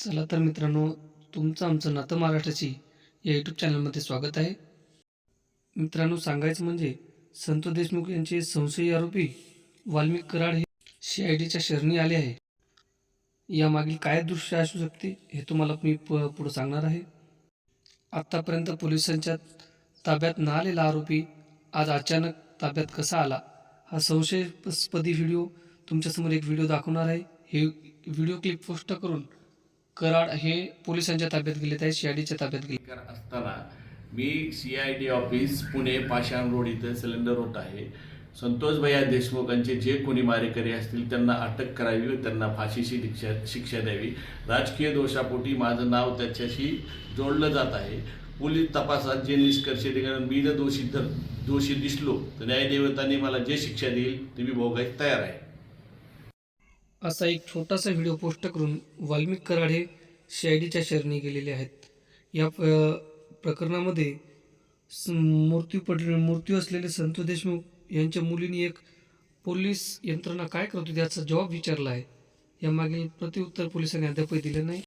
चला तर मित्रांनो तुमचं आमचं नातं महाराष्ट्राची या यूट्यूब चॅनलमध्ये स्वागत आहे. मित्रांनो सांगायचं म्हणजे संत देशमुख यांचे संशयी आरोपी वाल्मिक कराड हे सी आय डीच्या शरणी आले आहे. यामागील काय दृश्य असू शकते हे तुम्हाला मी प पुढं सांगणार आहे. आत्तापर्यंत पोलिसांच्या ताब्यात न आलेला आरोपी आज अचानक ताब्यात कसा आला हा संशयास्पदी व्हिडिओ तुमच्यासमोर एक व्हिडिओ दाखवणार आहे. हे व्हिडिओ क्लिप पोस्ट करून कराड हे पोलिसांच्या ताब्यात गेलेत आहे सीआयडीच्या ताब्यात गेले कर असताना मी C I D office Pune Pashan road इथं सिलेंडर होत आहे. संतोष भैया देशमुखांचे जे कोणी मारेकरी असतील त्यांना अटक करावी व त्यांना फाशीची शिक्षा शिक्षा द्यावी. राजकीय दोषापोटी माझं नाव त्याच्याशी जोडलं जात आहे. पोलीस तपासात जे निष्कर्ष निघाल मी जर दोषी धर दोषी दिसलो तर न्यायदेवताने मला जे शिक्षा देईल ते मी भोगायला तयार आहे. असा एक छोटासा व्हिडिओ पोस्ट करून वाल्मिक कराड हे सीआयडीच्या शरणी गेलेले आहेत. या प- प्रकरणामध्ये स- मृत्यू पड मृत्यू असलेले संतोष देशमुख यांच्या मुलीने एक पोलीस यंत्रणा काय करतो त्याचा जबाब विचारला आहे. यामागील प्रतिउत्तर पोलिसांनी अद्यापही दिले नाही.